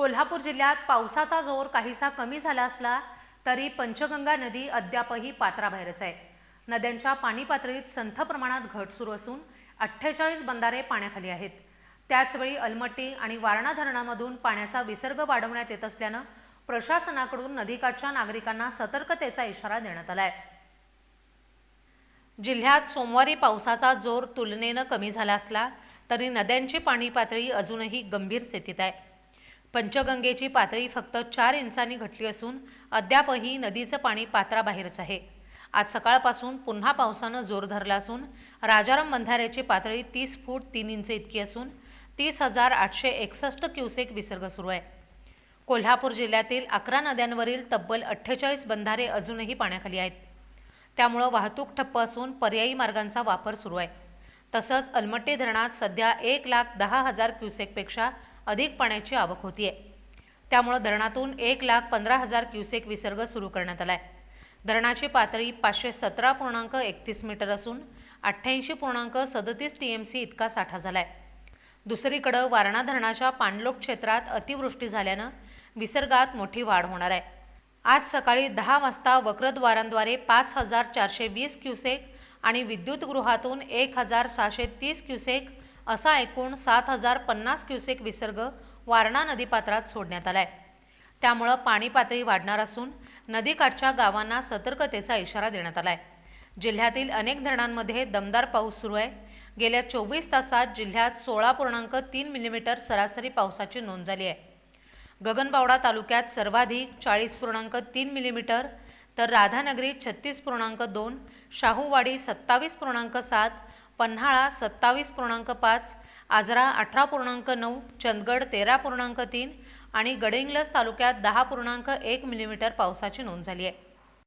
कोल्हापूर जिल्ह्यात पावसाचा जोर काहीसा कमी झाला असला तरी पंचगंगा नदी अद्यापही पात्राबाहेरच आहे. नद्यांच्या पाणी पातळीत संथ प्रमाणात घट सुरू असून अठ्ठेचाळीस बंधारे पाण्याखाली आहेत. त्याचवेळी अलमट्टी आणि वारणा धरणामधून पाण्याचा विसर्ग वाढवण्यात येत असल्यानं प्रशासनाकडून नदीकाठच्या नागरिकांना सतर्कतेचा इशारा देण्यात आलाय. जिल्ह्यात सोमवारी पावसाचा जोर तुलनेनं कमी झाला असला तरी नद्यांची पाणी पातळी अजूनही गंभीर स्थितीत आहे. पंचगंगेची पातळी फक्त चार इंचांनी घटली असून अद्यापही नदीचं पाणी पात्राबाहेरच आहे. आज सकाळपासून पुन्हा पावसानं जोर धरला असून राजाराम बंधाऱ्याची पातळी तीस फूट तीन इंच इतकी असून तीस हजार आठशे एकसष्ट क्युसेक विसर्ग सुरू आहे. कोल्हापूर जिल्ह्यातील अकरा नद्यांवरील तब्बल अठ्ठेचाळीस बंधारे अजूनही पाण्याखाली आहेत. त्यामुळं वाहतूक ठप्प असून पर्यायी मार्गांचा वापर सुरू आहे. तसंच अलमट्टी धरणात सध्या एक लाख दहा हजार क्युसेकपेक्षा अधिक पाण्याची आवक होतीये. त्यामुळं धरणातून एक लाख पंधरा हजार क्युसेक विसर्ग सुरू करण्यात आला आहे धरणाची पातळी पाचशे सतरा पूर्णांक एकतीस मीटर असून अठ्ठ्याऐंशी पूर्णांक सदतीस टी एम सी इतका साठा झाला आहे दुसरीकडं वारणा धरणाच्या पाणलोट क्षेत्रात अतिवृष्टी झाल्यानं विसर्गात मोठी वाढ होणार आहे. आज सकाळी दहा वाजता वक्रद्वारांद्वारे पाच हजार चारशे वीस क्युसेक आणि विद्युतगृहातून एक हजार सहाशे तीस क्युसेक असा एकूण सात हजार पन्नास क्युसेक विसर्ग वारणा नदीपात्रात सोडण्यात आलाय. त्यामुळं पाणी पातळी वाढणार असून नदीकाठच्या गावांना सतर्कतेचा इशारा देण्यात आलाय. जिल्ह्यातील अनेक धरणांमध्ये दमदार पाऊस सुरू आहे. गेल्या चोवीस तासात जिल्ह्यात सोळा पूर्णांक तीन मिलीमीटर सरासरी पावसाची नोंद झाली आहे. गगनबावडा तालुक्यात सर्वाधिक चाळीस पूर्णांक तीन मिलीमीटर तर राधानगरी छत्तीस पूर्णांक दोन शाहूवाडी सत्तावीस पूर्णांक सात पन्हाळा सत्तावीस पूर्णांक पाच आजरा अठरा पूर्णांक नऊ चंदगड तेरा पूर्णांक तीन आणि गडिंग्लज तालुक्यात दहा पूर्णांक एक मिलीमीटर पावसाची नोंद झाली आहे.